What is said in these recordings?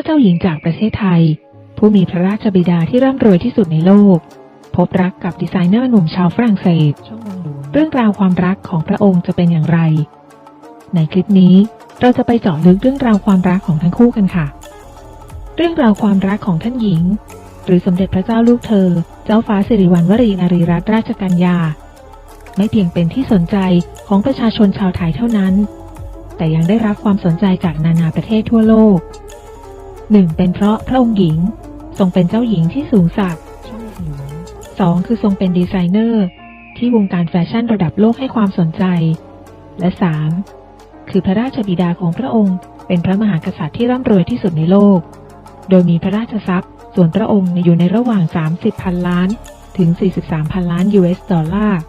อเจ้าหญิงจากประเทศไทย ผู้มีพระราชบิดาที่ร่ำรวยที่สุดในโลก พบรักกับดีไซเนอร์หนุ่มชาวฝรั่งเศส เรื่องราวความรักของพระองค์จะเป็นอย่างไร ในคลิปนี้เราจะไปเจาะลึกเรื่องราวความรักของทั้งคู่กันค่ะ เรื่องราวความรักของท่านหญิง หรือสมเด็จพระเจ้าลูกเธอ เจ้าฟ้าสิริวัณวรีนารีรัตนราชกัญญา ไม่เพียงเป็นที่สนใจของประชาชนชาวไทยเท่านั้น แต่ยังได้รับความสนใจจากนานาประเทศทั่วโลก หนึ่งเป็นเพราะพระองค์หญิง ทรงเป็นเจ้าหญิงที่สูงสักดิ์สองคือทรงเป็นดีไซเนอร์ ที่วงการแฟชั่นระดับโลกให้ความสนใจ และ 3. คือพระราชบิดาของพระองค์ เป็นพระมหากษัตริย์ที่ร่ำรวยที่สุดในโลก โดยมีพระราชทรัพย์ ส่วนพระองค์อยู่ในระหว่าง 30พันล้าน ถึง 43พันล้าน US ดอลลาร์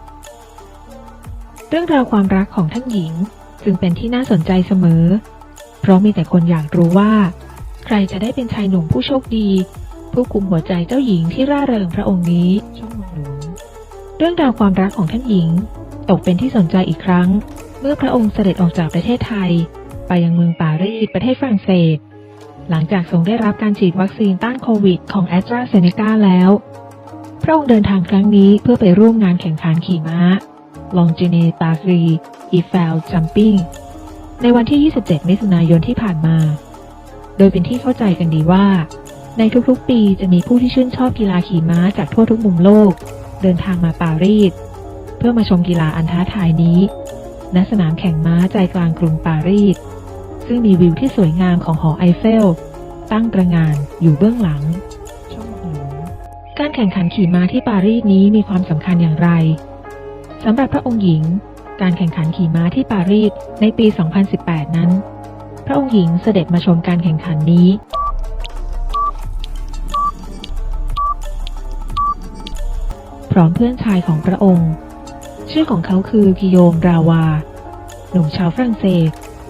เรื่องราวความรักของท่านหญิงจึงเป็นที่น่าสนใจเสมอ เพราะมีแต่คนอยากรู้ว่า รจะได้เป็นชายหนุ่มผู้โชคดี ผู้กุมหัวใจเจ้าหญิงที่ร่าเริงพระองค์นี้เรื่องราวความรักของท่านหญิง ตกเป็นที่สนใจอีกครั้ง เมื่อพระองค์เสด็จออกจากประเทศไทย ไปยังเมืองปารีสประเทศฝรั่งเศส หลังจากทรงได้รับการฉีดวัคซีนต้านโควิดของแอสตราเซเนกาแล้ว พระองค์เดินทางครั้งนี้เพื่อไปร่วมงานแข่งขันขี่ม้าลองจิเนตารีอีเฟลจัมปิ้งในวันที่ 27 มิถุนายนที่ผ่านมา โดยเป็นที่เข้าใจกันดีว่า ในทุกๆปีจะมีผู้ที่ชื่นชอบกีฬาขี่ม้าจากทั่วทุกมุมโลก เดินทางมาปารีสเพื่อมาชมกีฬาอันท้าทายนี้ ณสนามแข่งม้าใจกลางกรุงปารีสซึ่งมีวิวที่สวยงามของหอไอเฟล ตั้งประงานอยู่เบื้องหลัง การแข่งขันขี่ม้าที่ปารีสนี้มีความสำคัญอย่างไรสำหรับพระองค์หญิง การแข่งขันขี่ม้าที่ปารีสในปี 2018 นั้น พระองค์หญิงเสด็จมาชมการแข่งขันนี้ พร้อมเพื่อนชายของพระองค์ ชื่อของเขาคือกิโยมราวา หนุ่มชาวฝรั่งเศส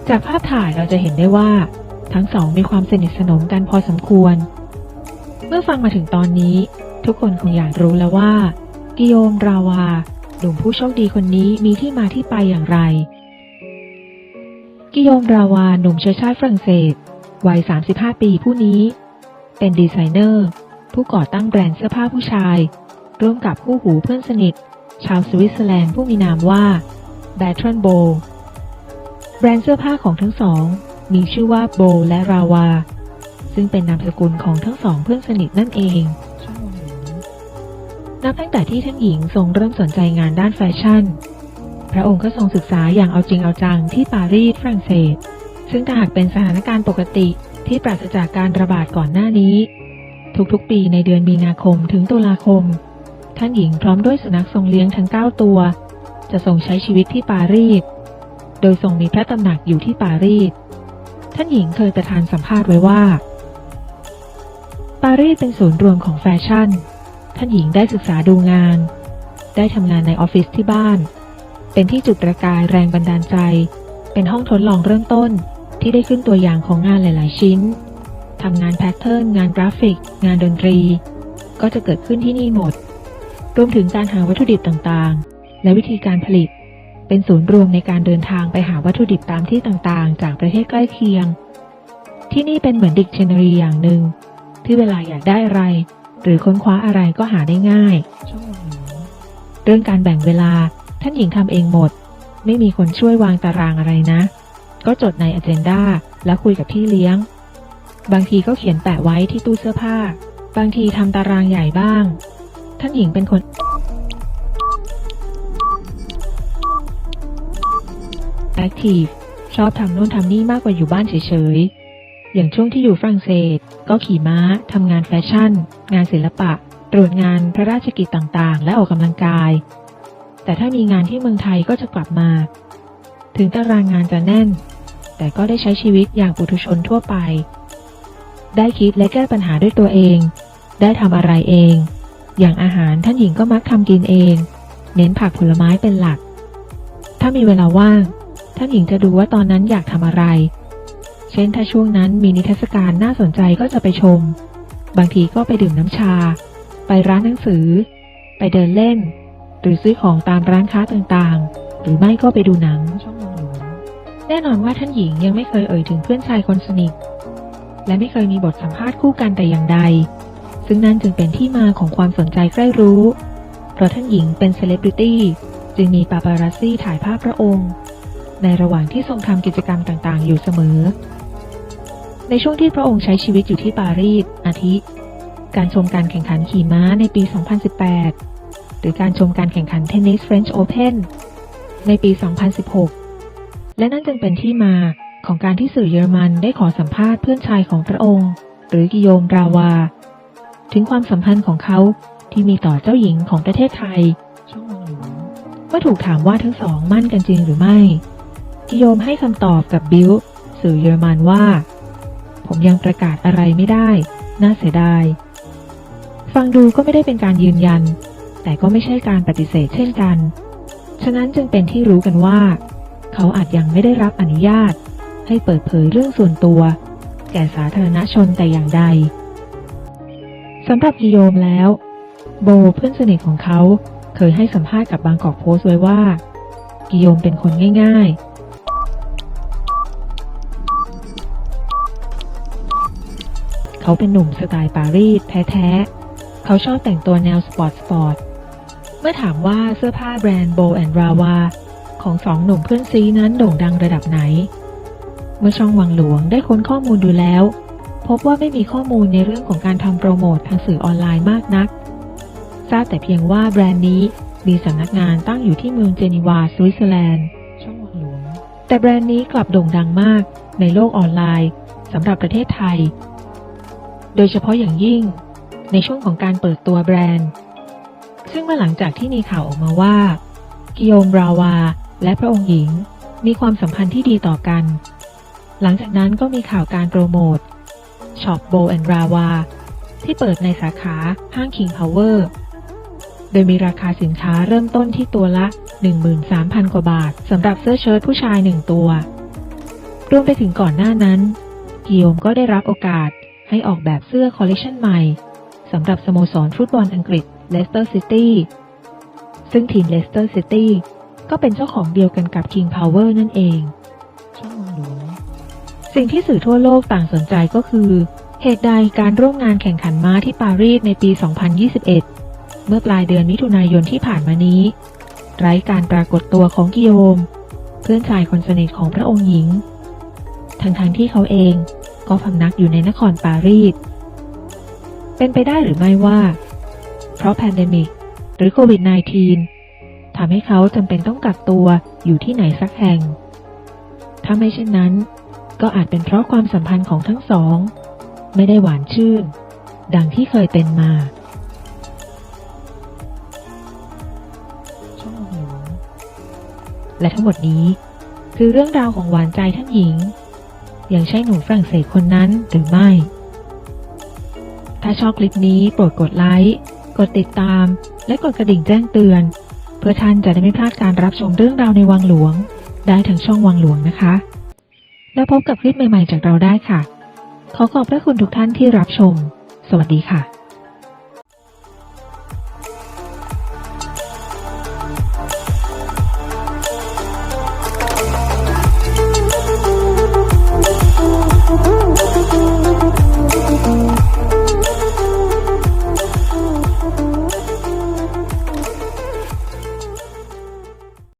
จากภาพถ่ายเราจะเห็นได้ว่า ทั้งสองมีความสนิทสนมกันพอสมควร เมื่อฟังมาถึงตอนนี้ ทุกคนคงอยากรู้แล้วว่า กิโยมราวาหนุ่มผู้โชคดีคนนี้มีที่มาที่ไปอย่างไร กิโยมราวาหนุ่มเชื้อชาติฝรั่งเศส วัย 35 ปีผู้นี้ เป็นดีไซเนอร์ ผู้ก่อตั้งแบรนด์เสื้อผ้าผู้ชาย ร่วมกับคู่หูเพื่อนสนิท ชาวสวิตเซอร์แลนด์ผู้มีนามว่าแบทรอนโบแบรนด์เสื้อผ้าของทั้งสอง มีชื่อว่าโบและราวา ซึ่งเป็นนามสกุลของทั้งสองเพื่อนสนิทนั่นเอง นับตั้งแต่ที่ท่านหญิงทรงเริ่มสนใจงานด้านแฟชั่น พระองค์ก็ทรงศึกษาอย่างเอาจริงเอาจังที่ปารีสฝรั่งเศส ซึ่งถ้าหากเป็นสถานการณ์ปกติที่ปราศจากการระบาดก่อนหน้านี้ ทุกๆปีในเดือนมีนาคมถึงตุลาคม ท่านหญิงพร้อมด้วยสุนัขทรงเลี้ยงทั้ง 9 ตัว จะทรงใช้ชีวิตที่ปารีส โดยทรงมีพระตำหนักอยู่ที่ปารีส ท่านหญิงเคยประทานสัมภาษณ์ไว้ว่า ปารีสเป็นศูนย์รวมของแฟชั่น ท่านหญิงได้ศึกษาดูงาน ได้ทำงานในออฟฟิศที่บ้าน เป็นที่จุดประกายแรงบันดาลใจ เป็นห้องทดลองเริ่มต้นที่ได้ขึ้นตัวอย่างของงานหลาย ๆ ชิ้นทำงานแพทเทิร์นงานกราฟิก งานดนตรี ก็จะเกิดขึ้นที่นี่หมด รวมถึงการหาวัตถุดิบต่าง ๆ และวิธีการผลิต เป็นศูนย์รวมในการเดินทางไปหาวัตถุดิบตามที่ต่าง ๆ จากประเทศใกล้เคียง ที่นี่เป็นเหมือนดิกชันนารีอย่างหนึ่งที่เวลาอยากได้อะไร หรือค้นคว้าอะไรก็หาได้ง่าย เรื่องการแบ่งเวลา ท่านหญิงทำเองหมด ไม่มีคนช่วยวางตารางอะไรนะ ก็จดในอเจนดาแล้วคุยกับพี่เลี้ยง บางทีก็เขียนแปะไว้ที่ตู้เสื้อผ้า บางทีทำตารางใหญ่บ้าง ท่านหญิงเป็นคนแอคทีฟชอบทำโน่นทำนี่มากกว่าอยู่บ้านเฉยๆ อย่างช่วงที่อยู่ฝรั่งเศส ก็ขี่ม้าทำงานแฟชั่น งานศิลปะ ตรวจงานพระราชกิจต่างๆ และออกกำลังกาย แต่ถ้ามีงานที่เมืองไทยก็จะกลับมา ถึงตารางงานจะแน่น แต่ก็ได้ใช้ชีวิตอย่างปุถุชนทั่วไป ได้คิดและแก้ปัญหาด้วยตัวเอง ได้ทำอะไรเอง อย่างอาหารท่านหญิงก็มักทำกินเอง เน้นผักผลไม้เป็นหลัก ถ้ามีเวลาว่าง ท่านหญิงจะดูว่าตอนนั้นอยากทำอะไร เช่นถ้าช่วงนั้นมีนิทรรศการน่าสนใจก็จะไปชม บางทีก็ไปดื่มน้ำชา ไปร้านหนังสือ ไปเดินเล่น หรือซื้อของตามร้านค้าต่างๆ หรือไม่ก็ไปดูหนัง แน่นอนว่าท่านหญิงยังไม่เคยเอ่ยถึงเพื่อนชายคนสนิท และไม่เคยมีบทสัมภาษณ์คู่กันแต่อย่างใด ซึ่งนั่นจึงเป็นที่มาของความสนใจใกล้รู้ เพราะท่านหญิงเป็นเซเลบริตี้จึงมีปาปารัสซี่ถ่ายภาพพระองค์ ในระหว่างที่ทรงทำกิจกรรมต่างๆ อยู่เสมอ ในช่วงที่พระองค์ใช้ชีวิตอยู่ที่ปารีสอาทิ การชมการแข่งขันขี่ม้าในปี 2018 หรือการชมการแข่งขันเทนนิส French Open ในปี 2016 และนั่นจึงเป็นที่มาของการที่สื่อเยอรมันได้ขอสัมภาษณ์เพื่อนชายของพระองค์ หรือกิโยมราวา ถึงความสัมพันธ์ของเขาที่มีต่อเจ้าหญิงของประเทศไทยช่องหลวงเมื่อถูกถามว่าทั้งสองมั่นกันจริงหรือไม่ กิโยมให้คำตอบกับบิลสื่อเยอรมันว่า ผมยังประกาศอะไรไม่ได้ น่าเสียดาย ฟังดูก็ไม่ได้เป็นการยืนยัน แต่ก็ไม่ใช่การปฏิเสธเช่นกัน ฉะนั้นจึงเป็นที่รู้กันว่า เขาอาจยังไม่ได้รับอนุญาต ให้เปิดเผยเรื่องส่วนตัว แก่สาธารณชนแต่อย่างใดสำหรับกิโยมแล้ว โบเพื่อนสนิทของเขาเคยให้สัมภาษณ์กับบางกอกโพสต์ไว้ว่า กิโยมเป็นคนง่ายๆ เขาเป็นหนุ่มสไตล์ปารีสแท้ๆ เขาชอบแต่งตัวแนวสปอร์ตสปอร์ต เมื่อถามว่าเสื้อผ้าแบรนด์โบแอนด์ราวาของสองหนุ่มเพื่อนซีนั้นโด่งดังระดับไหน เมื่อช่องวังหลวงได้ค้นข้อมูลดูแล้ว พบว่าไม่มีข้อมูลในเรื่องของการทำโปรโมททางสื่อออนไลน์มากนัก ทราบแต่เพียงว่าแบรนด์นี้มีสำนักงานตั้งอยู่ที่เมืองเจนีวาสวิตเซอร์แลนด์ช่องวังหลวง แต่แบรนด์นี้กลับโด่งดังมากในโลกออนไลน์สำหรับประเทศไทย โดยเฉพาะอย่างยิ่ง ในช่วงของการเปิดตัวแบรนด์ ซึ่งเมื่อหลังจากที่มีข่าวออกมาว่า กิโยมราวา และพระองค์หญิง มีความสัมพันธ์ที่ดีต่อกัน หลังจากนั้นก็มีข่าวการโปรโมทช็อปโบแอนราวา ที่เปิดในสาขาห้าง King Power โดยมีราคาสินค้าเริ่มต้นที่ตัวละ 13,000 กว่าบาทสำหรับเสื้อเชิ้ตผู้ชายหนึ่งตัว รวมไปถึงก่อนหน้านั้น กิโยมก็ได้รับโอกาสให้ออกแบบเสื้อคอลเลคชันใหม่สำหรับสโมสรฟุตบอลอังกฤษ เลสเตอร์ซิตี้ซึ่งทีมเลสเตอร์ซิตี้ก็เป็นเจ้าของเดียวกันกับ King Power นั่นเองช่องวังหลวงสิ่งที่สื่อทั่วโลกต่างสนใจก็คือ เหตุใดการร่วมงานแข่งขันม้าที่ปารีสในปี 2021 เมื่อปลายเดือนมิถุนายนที่ผ่านมานี้ ไร้การปรากฏตัวของกิโยม เพื่อนชายคนสนิทของพระองค์หญิง ทั้งๆทที่เขาเองก็พำนักอยู่ในนครปารีสเป็นไปได้หรือไม่ว่า เพราะแพนเดมิกหรือโควิด -19 ทำให้เขาจำเป็นต้องกักตัวอยู่ที่ไหนสักแห่ง ถ้าไม่เช่นนั้น ก็อาจเป็นเพราะความสัมพันธ์ของทั้งสอง ไม่ได้หวานชื่น ดังที่เคยเป็นมาช่องหงและทั้งหมดนี้คือเรื่องราวของหวานใจท่านหญิง ยังใช่หนุ่มฝรั่งเศสคนนั้นหรือไม่ ถ้าชอบคลิปนี้โปรดกดไลค์ กดติดตาม และกดกระดิ่งแจ้งเตือน เพื่อท่านจะได้ไม่พลาดการรับชมเรื่องราวในวังหลวง ได้ทางช่องวังหลวงนะคะ แล้วพบกับคลิปใหม่ๆจากเราได้ค่ะ ขอขอบพระคุณทุกท่านที่รับชม สวัสดีค่ะ